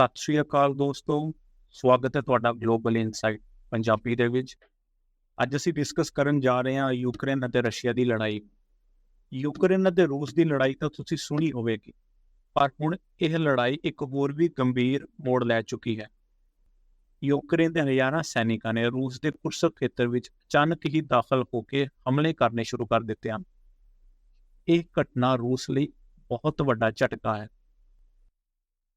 ਸਤਿ ਸ਼੍ਰੀ ਅਕਾਲ ਦੋਸਤੋ, ਸਵਾਗਤ ਹੈ ਤੁਹਾਡਾ ਗਲੋਬਲ ਇਨਸਾਈਟ ਪੰਜਾਬੀ ਦੇ ਵਿੱਚ। ਅੱਜ ਅਸੀਂ ਡਿਸਕਸ ਕਰਨ ਜਾ ਰਹੇ ਹਾਂ ਯੂਕਰੇਨ ਅਤੇ ਰਸ਼ੀਆ ਦੀ ਲੜਾਈ। ਯੂਕਰੇਨ ਅਤੇ ਰੂਸ ਦੀ ਲੜਾਈ ਤਾਂ ਤੁਸੀਂ ਸੁਣੀ ਹੋਵੇਗੀ, ਪਰ ਹੁਣ ਇਹ ਲੜਾਈ ਇੱਕ ਹੋਰ ਵੀ ਗੰਭੀਰ ਮੋੜ ਲੈ ਚੁੱਕੀ ਹੈ। ਯੂਕਰੇਨ ਦੇ ਹਜ਼ਾਰਾਂ ਸੈਨਿਕਾਂ ਨੇ ਰੂਸ ਦੇ ਕੁਰਸਕ ਖੇਤਰ ਵਿੱਚ ਅਚਾਨਕ ਹੀ ਦਾਖਲ ਹੋ ਕੇ ਹਮਲੇ ਕਰਨੇ ਸ਼ੁਰੂ ਕਰ ਦਿੱਤੇ ਹਨ। ਇਹ ਘਟਨਾ ਰੂਸ ਲਈ ਬਹੁਤ ਵੱਡਾ ਝਟਕਾ ਹੈ।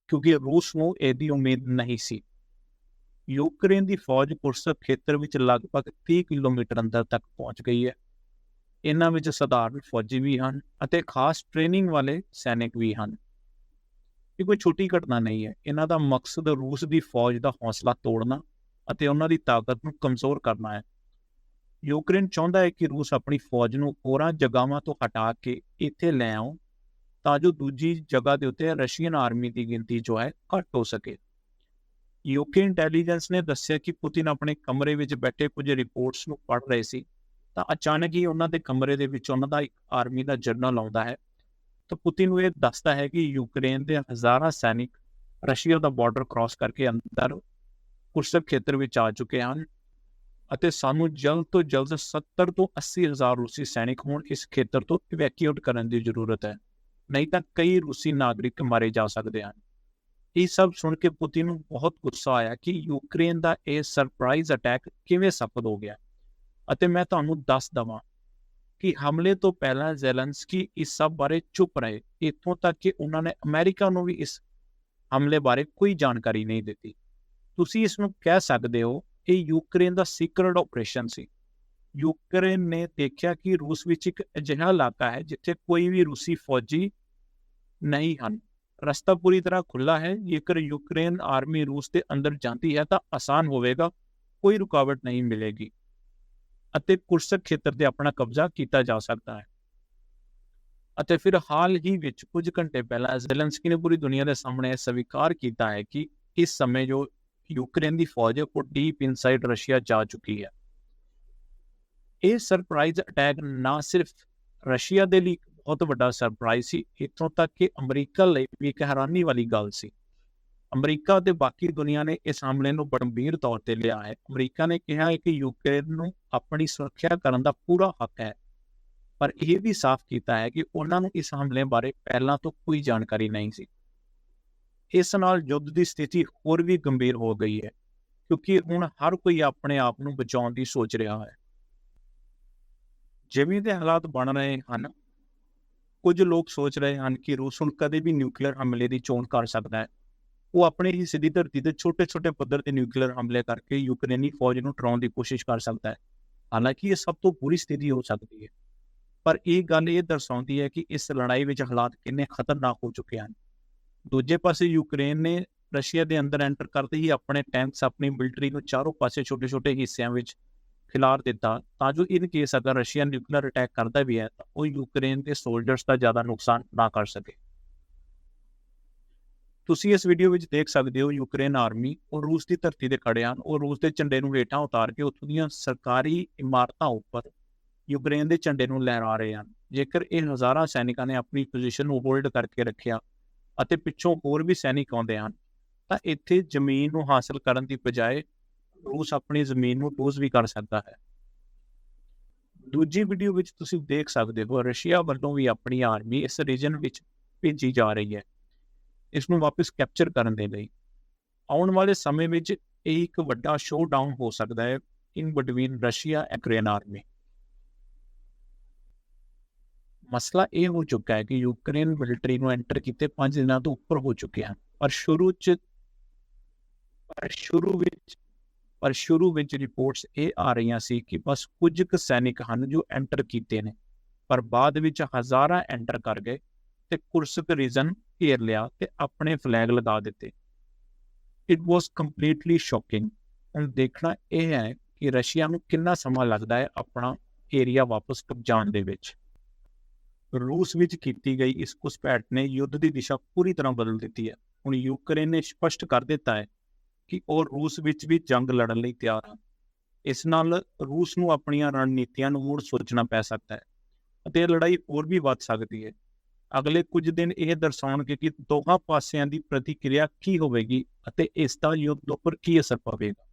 ਕਿਉਂਕਿ ਰੂਸ ਨੂੰ ਇਹਦੀ ਉਮੀਦ ਨਹੀਂ ਸੀ। ਯੂਕਰੇਨ ਦੀ ਫੌਜ ਕੁਰਸਕ ਖੇਤਰ ਵਿੱਚ ਲਗਭਗ 30 ਕਿਲੋਮੀਟਰ ਅੰਦਰ ਤੱਕ ਪਹੁੰਚ ਗਈ ਹੈ। ਇਹਨਾਂ ਵਿੱਚ ਸਧਾਰਨ ਫੌਜੀ ਵੀ ਹਨ ਅਤੇ ਖਾਸ ਟ੍ਰੇਨਿੰਗ ਵਾਲੇ ਸੈਨਿਕ ਵੀ ਹਨ। ਇਹ ਕੋਈ ਛੋਟੀ ਘਟਨਾ ਨਹੀਂ ਹੈ। ਇਹਨਾਂ ਦਾ ਮਕਸਦ ਰੂਸ ਦੀ ਫੌਜ ਦਾ ਹੌਸਲਾ ਤੋੜਨਾ ਅਤੇ ਉਹਨਾਂ ਦੀ ਤਾਕਤ ਨੂੰ ਕਮਜ਼ੋਰ ਕਰਨਾ ਹੈ। ਯੂਕਰੇਨ ਚਾਹੁੰਦਾ ਹੈ ਕਿ ਰੂਸ ਆਪਣੀ ਫੌਜ ਨੂੰ ਹੋਰਾਂ ਜਗ੍ਹਾਵਾਂ ਤੋਂ ਹਟਾ ਕੇ ਇੱਥੇ ਲੈ ਆਉ ਤਾਂ ਜੋ ਦੂਜੀ ਜਗ੍ਹਾ ਦੇ ਉੱਤੇ ਰਸ਼ੀਅਨ ਆਰਮੀ ਦੀ ਗਿਣਤੀ ਜੋ ਹੈ ਘੱਟ ਹੋ ਸਕੇ। ਯੂਕੇ ਇੰਟੈਲੀਜੈਂਸ ਨੇ ਦੱਸਿਆ ਕਿ ਪੁਤਿਨ ਆਪਣੇ ਕਮਰੇ ਵਿੱਚ ਬੈਠੇ ਕੁਝ ਰਿਪੋਰਟਸ ਨੂੰ ਪੜ੍ਹ ਰਹੇ ਸੀ। ਤਾਂ ਅਚਾਨਕ ਹੀ ਉਹਨਾਂ ਦੇ ਕਮਰੇ ਦੇ ਵਿੱਚ ਉਹਨਾਂ ਦਾ ਇੱਕ ਆਰਮੀ ਦਾ ਜਰਨਲ ਆਉਂਦਾ ਹੈ। ਤਾਂ ਪੁਤਿਨ ਨੂੰ ਇਹ ਦੱਸਦਾ ਹੈ ਕਿ ਯੂਕਰੇਨ ਦੇ ਹਜ਼ਾਰਾਂ ਸੈਨਿਕ ਰਸ਼ੀਆ ਦਾ ਬਾਰਡਰ ਕ੍ਰਾਸ ਕਰਕੇ ਅੰਦਰ ਕੁਰਸਕ ਖੇਤਰ ਵਿੱਚ ਆ ਚੁੱਕੇ ਹਨ ਅਤੇ ਸਾਨੂੰ ਜਲਦ ਤੋਂ ਜਲਦ 70 ਤੋਂ 80 ਹਜ਼ਾਰ ਰੂਸੀ ਸੈਨਿਕ ਹੁਣ ਇਸ ਖੇਤਰ ਤੋਂ ਇਵੈਕੂਏਟ ਕਰਨ ਦੀ ਜ਼ਰੂਰਤ ਹੈ। ਨਹੀਂ ਤਾਂ ਕਈ ਰੂਸੀ ਨਾਗਰਿਕ ਮਾਰੇ ਜਾ ਸਕਦੇ ਹਨ। ਇਹ ਸਭ ਸੁਣ ਕੇ ਪੁਤਿਨ ਨੂੰ ਬਹੁਤ ਗੁੱਸਾ ਆਇਆ ਕਿ ਯੂਕਰੇਨ ਦਾ ਇਹ ਸਰਪ੍ਰਾਈਜ਼ ਅਟੈਕ ਕਿਵੇਂ ਸਫਲ ਹੋ ਗਿਆ। ਅਤੇ ਮੈਂ ਤੁਹਾਨੂੰ ਦੱਸ ਦਵਾਂ ਕਿ ਹਮਲੇ ਤੋਂ ਪਹਿਲਾਂ ਜ਼ੈਲੈਂਸਕੀ ਇਸ ਸਭ ਬਾਰੇ ਚੁੱਪ ਰਹੇ। ਇਥੋਂ ਤੱਕ ਕਿ ਉਹਨਾਂ ਨੇ ਅਮਰੀਕਾ ਨੂੰ ਵੀ ਇਸ ਹਮਲੇ ਬਾਰੇ ਕੋਈ ਜਾਣਕਾਰੀ ਨਹੀਂ ਦਿੱਤੀ। ਤੁਸੀਂ ਇਸ ਨੂੰ ਕਹਿ ਸਕਦੇ ਹੋ, ਇਹ ਯੂਕਰੇਨ ਦਾ ਸੀਕ੍ਰੇਟ ਆਪਰੇਸ਼ਨ ਸੀ। ਯੂਕਰੇਨ ਨੇ ਦੇਖਿਆ ਕਿ ਰੂਸ ਵਿੱਚ ਇੱਕ ਅਜਿਹਾ ਇਲਾਕਾ ਹੈ, ਜਿੱਥੇ ਕੋਈ ਵੀ ਰੂਸੀ ਫੌਜੀ ਨਹੀਂ ਹਨ। ਰਸਤਾ ਪੂਰੀ ਤਰ੍ਹਾਂ ਖੁੱਲਾ ਹੈ, ਜੇਕਰ ਯੂਕਰੇਨ ਆਰਮੀ ਰੂਸ ਦੇ ਅੰਦਰ ਜਾਂਦੀ ਹੈ ਤਾਂ ਆਸਾਨ ਹੋਵੇਗਾ, ਕੋਈ ਰੁਕਾਵਟ ਨਹੀਂ ਮਿਲੇਗੀ ਅਤੇ ਕੁਰਸਕ ਖੇਤਰ ਤੇ ਆਪਣਾ ਕਬਜ਼ਾ ਕੀਤਾ ਜਾ ਸਕਦਾ ਹੈ। ਅਤੇ ਫਿਰ ਹਾਲ ਹੀ ਵਿੱਚ ਕੁਝ ਘੰਟੇ ਪਹਿਲਾਂ ਜ਼ੈਲੈਂਸਕੀ ਨੇ ਪੂਰੀ ਦੁਨੀਆ ਦੇ ਸਾਹਮਣੇ ਸਵੀਕਾਰ ਕੀਤਾ ਹੈ ਕਿ ਇਸ ਸਮੇਂ ਜੋ ਯੂਕਰੇਨ ਦੀ ਫੌਜ ਹੈ, ਉਹ ਡੀਪ ਇਨਸਾਈਡ ਰਸ਼ੀਆ ਜਾ ਚੁੱਕੀ ਹੈ। ਇਹ ਸਰਪ੍ਰਾਈਜ਼ ਅਟੈਕ ਨਾ ਸਿਰਫ ਰਸ਼ੀਆ ਦੇ ਲਈ ਬਹੁਤ ਵੱਡਾ ਸਰਪ੍ਰਾਈਜ਼ ਸੀ, ਇਥੋਂ ਤੱਕ ਕਿ ਅਮਰੀਕਾ ਲਈ ਵੀ ਇੱਕ ਹੈਰਾਨੀ ਵਾਲੀ ਗੱਲ ਸੀ। ਅਮਰੀਕਾ ਤੇ ਬਾਕੀ ਦੁਨੀਆ ਨੇ ਇਸ ਹਮਲੇ ਨੂੰ ਗੰਭੀਰ ਤੌਰ ਤੇ ਲਿਆ ਹੈ। ਅਮਰੀਕਾ ਨੇ ਕਿਹਾ ਹੈ ਕਿ ਯੂਕਰੇਨ ਨੂੰ ਆਪਣੀ ਸੁਰੱਖਿਆ ਕਰਨ ਦਾ ਪੂਰਾ ਹੱਕ ਹੈ, ਪਰ ਇਹ ਵੀ ਸਾਫ਼ ਕੀਤਾ ਹੈ ਕਿ ਉਹਨਾਂ ਨੂੰ ਇਸ ਹਮਲੇ ਬਾਰੇ ਪਹਿਲਾਂ ਤੋਂ ਕੋਈ ਜਾਣਕਾਰੀ ਨਹੀਂ ਸੀ। ਇਸ ਨਾਲ ਯੁੱਧ ਦੀ ਸਥਿਤੀ ਹੋਰ ਵੀ ਗੰਭੀਰ ਹੋ ਗਈ ਹੈ, ਕਿਉਂਕਿ ਹੁਣ ਹਰ ਕੋਈ ਆਪਣੇ ਆਪ ਨੂੰ ਬਚਾਉਣ ਦੀ ਸੋਚ ਰਿਹਾ ਹੈ। ਜਿਵੇਂ ਦੇ ਹਾਲਾਤ ਬਣ ਰਹੇ ਹਨ, ਕੁਝ ਲੋਕ ਸੋਚ ਰਹੇ ਹਨ ਕਿ ਰੂਸ ਹੁਣ ਕਦੇ ਵੀ ਨਿਊਕਲੀਅਰ ਹਮਲੇ ਦੀ ਚੋਣ ਕਰ ਸਕਦਾ ਹੈ। ਉਹ ਆਪਣੇ ਹੀ ਸਿੱਧੀ ਧਰਤੀ ਤੇ ਛੋਟੇ-ਛੋਟੇ ਪੱਧਰ ਤੇ ਨਿਊਕਲੀਅਰ ਹਮਲੇ ਕਰਕੇ ਯੂਕਰੇਨੀ ਫੌਜ ਨੂੰ ਟਰਾਉਣ ਦੀ ਕੋਸ਼ਿਸ਼ ਕਰ ਸਕਦਾ ਹੈ। ਹਾਲਾਂਕਿ ਇਹ ਸਭ ਤੋਂ ਬੁਰੀ ਸਥਿਤੀ ਹੋ ਸਕਦੀ ਹੈ। ਪਰ ਇਹ ਗੱਲ ਇਹ ਦਰਸਾਉਂਦੀ ਹੈ ਕਿ ਇਸ ਲੜਾਈ ਵਿੱਚ ਹਾਲਾਤ ਕਿੰਨੇ ਖਤਰਨਾਕ ਹੋ ਚੁੱਕੇ ਹਨ। ਦੂਜੇ ਪਾਸੇ ਯੂਕਰੇਨ ਨੇ ਰਸ਼ੀਆ ਦੇ ਅੰਦਰ ਐਂਟਰ ਕਰਦੇ ਹੀ ਆਪਣੇ ਟੈਂਕਸ ਆਪਣੀ ਮਿਲਟਰੀ ਨੂੰ ਚਾਰੋਂ ਪਾਸੇ ਛੋਟੇ-ਛੋਟੇ ਹਿੱਸਿਆਂ ਵਿੱਚ ਖਿਲਾਰ ਦਿੱਤਾ, ਤਾਂ ਜੋ ਇਨ ਕੇਸ ਅਗਰ ਰਸ਼ੀਆ ਨਿਊਕਲੀਅਰ ਅਟੈਕ ਕਰਦਾ ਵੀ ਹੈ, ਤਾਂ ਉਹ ਯੂਕਰੇਨ ਦੇ ਸੋਲਜਰਸ ਦਾ ਜ਼ਿਆਦਾ ਨੁਕਸਾਨ ਨਾ ਕਰ ਸਕੇ। ਤੁਸੀਂ ਇਸ ਵੀਡੀਓ ਵਿੱਚ ਦੇਖ ਸਕਦੇ ਹੋ ਯੂਕਰੇਨ ਆਰਮੀ ਉਹ ਰੂਸ ਦੀ ਧਰਤੀ ਤੇ ਖੜੇ ਹਨ, ਉਹ ਰੂਸ ਦੇ ਝੰਡੇ ਨੂੰ ਹੇਠਾਂ ਉਤਾਰ ਕੇ ਉੱਥੋਂ ਦੀਆਂ ਸਰਕਾਰੀ ਇਮਾਰਤਾਂ ਉੱਪਰ ਯੂਕਰੇਨ ਦੇ ਝੰਡੇ ਨੂੰ ਲਹਿਰਾ ਰਹੇ ਹਨ। ਜੇਕਰ ਇਹ ਹਜ਼ਾਰਾਂ ਸੈਨਿਕਾਂ ਨੇ ਆਪਣੀ ਪੋਜੀਸ਼ਨ ਨੂੰ ਹੋਲਡ ਕਰਕੇ ਰੱਖਿਆ ਅਤੇ ਪਿੱਛੋਂ ਹੋਰ ਵੀ ਸੈਨਿਕ ਆਉਂਦੇ ਹਨ, ਤਾਂ ਇੱਥੇ ਜ਼ਮੀਨ ਨੂੰ ਹਾਸਲ ਕਰਨ ਦੀ ਬਜਾਏ ਰੂਸ ਆਪਣੀ ਜ਼ਮੀਨ ਨੂੰ ਟੋਜ਼ ਵੀ ਕਰ ਸਕਦਾ ਹੈ। ਦੂਜੀ ਵੀਡੀਓ ਵਿੱਚ ਤੁਸੀਂ ਦੇਖ ਸਕਦੇ ਹੋ, ਰਸ਼ੀਆ ਵੱਲੋਂ ਵੀ ਆਪਣੀ ਆਰਮੀ ਇਸ ਰੀਜਨ ਵਿੱਚ ਭੇਜੀ ਜਾ ਰਹੀ ਹੈ। ਇਸ ਨੂੰ ਵਾਪਸ ਕੈਪਚਰ ਕਰਨ ਦੇ ਲਈ। ਆਉਣ ਵਾਲੇ ਸਮੇਂ ਵਿੱਚ ਇਹ ਇੱਕ ਵੱਡਾ ਸ਼ੋਅਡਾਊਨ ਹੋ ਸਕਦਾ ਹੈ in between Russia Ukraine army ਮਸਲਾ ਇਹ ਹੋ ਚੁੱਕਾ ਹੈ ਕਿ ਯੂਕਰੇਨ ਮਿਲਟਰੀ ਨੂੰ ਐਂਟਰ ਕੀਤੇ 5 ਦਿਨਾਂ ਤੋਂ ਉੱਪਰ ਹੋ ਚੁੱਕੇ ਹਨ। ਪਰ ਸ਼ੁਰੂ ਚ ਪਰ ਸ਼ੁਰੂ ਵਿੱਚ ਪਰ ਸ਼ੁਰੂ ਵਿੱਚ ਰਿਪੋਰਟਸ ਇਹ ਆ ਰਹੀਆਂ ਸੀ ਕਿ ਬਸ ਕੁਝ ਕੁ ਸੈਨਿਕ ਹਨ ਜੋ ਐਂਟਰ ਕੀਤੇ ਨੇ, ਪਰ ਬਾਅਦ ਵਿੱਚ ਹਜ਼ਾਰਾਂ ਐਂਟਰ ਕਰ ਗਏ ਤੇ ਕੁਰਸਕ ਰੀਜਨ ਘੇਰ ਲਿਆ ਤੇ ਆਪਣੇ ਫਲੈਗ ਲਗਾ ਦਿੱਤੇ। ਇਟ ਵਾਸ ਕੰਪਲੀਟਲੀ ਸ਼ੌਕਿੰਗ ਹੁਣ ਦੇਖਣਾ ਇਹ ਹੈ ਕਿ ਰਸ਼ੀਆ ਨੂੰ ਕਿੰਨਾ ਸਮਾਂ ਲੱਗਦਾ ਹੈ ਆਪਣਾ ਏਰੀਆ ਵਾਪਸ ਕਬਜ਼ਾਣ ਦੇ ਵਿੱਚ। ਰੂਸ ਵਿੱਚ ਕੀਤੀ ਗਈ ਇਸ ਘੁਸਪੈਠ ਨੇ ਯੁੱਧ ਦੀ ਦਿਸ਼ਾ ਪੂਰੀ ਤਰ੍ਹਾਂ ਬਦਲ ਦਿੱਤੀ ਹੈ। ਹੁਣ ਯੂਕਰੇਨ ਨੇ ਸਪਸ਼ਟ ਕਰ ਦਿੱਤਾ ਹੈ ਕਿ ਉਹ ਰੂਸ ਵਿੱਚ ਵੀ ਜੰਗ ਲੜਨ ਲਈ ਤਿਆਰ ਹਨ ਇਸ ਨਾਲ ਰੂਸ ਨੂੰ ਆਪਣੀਆਂ ਰਣਨੀਤੀਆਂ ਨੂੰ ਮੁੜ ਸੋਚਣਾ ਪੈ ਸਕਦਾ ਹੈ ਅਤੇ ਇਹ ਲੜਾਈ ਹੋਰ ਵੀ ਵੱਧ ਸਕਦੀ ਹੈ। ਅਗਲੇ ਕੁਝ ਦਿਨ ਇਹ ਦਰਸਾਉਣਗੇ ਕਿ ਦੋਹਾਂ ਪਾਸਿਆਂ ਦੀ ਪ੍ਰਤੀਕਿਰਿਆ ਕੀ ਹੋਵੇਗੀ ਅਤੇ ਇਸ ਦਾ ਯੁੱਧ ਉੱਪਰ ਕੀ ਅਸਰ ਪਵੇਗਾ।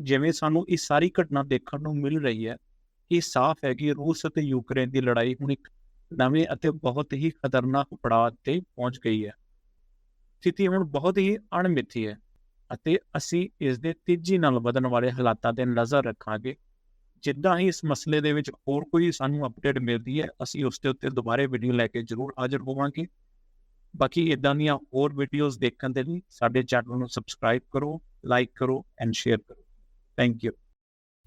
ਜਿਵੇਂ ਸਾਨੂੰ ਇਹ ਸਾਰੀ ਘਟਨਾ ਦੇਖਣ ਨੂੰ ਮਿਲ ਰਹੀ ਹੈ, ਇਹ ਸਾਫ਼ ਹੈ ਕਿ ਰੂਸ ਅਤੇ ਯੂਕਰੇਨ ਦੀ ਲੜਾਈ ਹੁਣ ਇੱਕ ਨਵੇਂ ਅਤੇ ਬਹੁਤ ਹੀ ਖਤਰਨਾਕ ਪੜਾਅ ਤੇ ਪਹੁੰਚ ਗਈ ਹੈ। ਸਥਿਤੀ ਹੁਣ ਬਹੁਤ ਹੀ ਅਣਮਿੱਥੀ ਹੈ। ਅਤੇ ਅਸੀਂ ਇਸ ਦੇ ਤੇਜ਼ੀ ਨਾਲ ਵਧਣ ਵਾਲੇ ਹਾਲਾਤਾਂ ਤੇ ਨਜ਼ਰ ਰੱਖਾਂਗੇ। ਜਿੱਦਾਂ ਹੀ ਇਸ ਮਸਲੇ ਦੇ ਵਿੱਚ ਹੋਰ ਕੋਈ ਸਾਨੂੰ ਅਪਡੇਟ ਮਿਲਦੀ ਹੈ, ਅਸੀਂ ਉਸ ਦੇ ਉੱਤੇ ਦੁਬਾਰੇ ਵੀਡੀਓ ਲੈ ਕੇ ਜ਼ਰੂਰ ਹਾਜ਼ਰ ਹੋਵਾਂਗੇ। ਬਾਕੀ ਇਦਾਂ ਦੀਆਂ ਹੋਰ ਵੀਡੀਓਜ਼ ਦੇਖਣ ਦੇ ਲਈ ਸਾਡੇ ਚੈਨਲ ਨੂੰ ਸਬਸਕ੍ਰਾਈਬ ਕਰੋ ਲਾਈਕ ਕਰੋ ਐਂਡ ਸ਼ੇਅਰ ਕਰੋ। Thank you